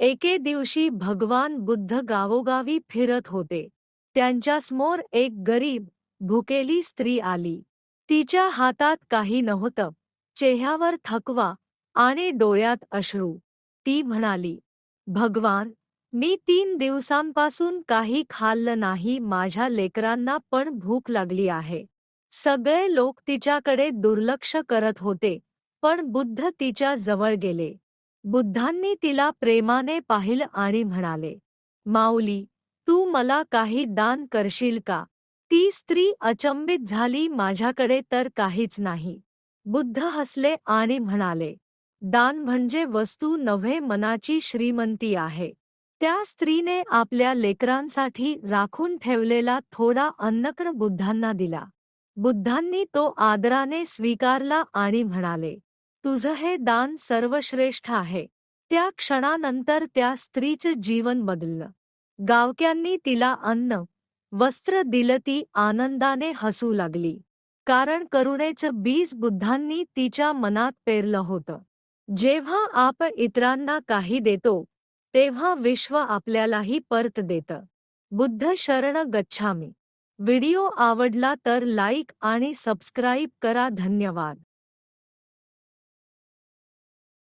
एके दिवशी भगवान बुद्ध गावोगावी फिरत होते. त्यांच्यासमोर एक गरीब भुकेली स्त्री आली. तिच्या हातात काही नव्हतं. चेह्यावर थकवा आणि डोळ्यात अश्रू. ती म्हणाली भगवान मी तीन दिवसांपासून काही खाल्लं नाही. माझ्या लेकरांना पण भूक लागली आहे. सगळे लोक तिच्याकडे दुर्लक्ष करत होते पण बुद्ध तिच्या जवळ गेले. बुद्धांनी तिला प्रेमाने पाहिलं आणि म्हणाले माऊली तू मला काही दान करशील का? ती स्त्री अचंबित झाली माझ्याकडे तर काहीच नाही. बुद्ध हसले आणि म्हणाले दान म्हणजे वस्तू नव्हे मनाची श्रीमंती आहे. त्या स्त्रीने आपल्या लेकरांसाठी राखून ठेवलेला थोडा अन्नकण बुद्धांना दिला. बुद्धांनी तो आदराने स्वीकारला आणि म्हणाले तुझं हे दान सर्वश्रेष्ठ आहे. त्या क्षणानंतर त्या स्त्रीचं जीवन बदललं. गावक्यांनी तिला अन्न वस्त्र दिलं ती आनंदाने हसू लागली. कारण करुणेचं बीज बुद्धांनी तिच्या मनात पेरलं होतं. जेव्हा आपण इतरांना काही देतो तेव्हा विश्व आपल्यालाही परत देतं. बुद्ध शरण गच्छामी. व्हिडिओ आवडला तर लाईक आणि सबस्क्राईब करा. धन्यवाद.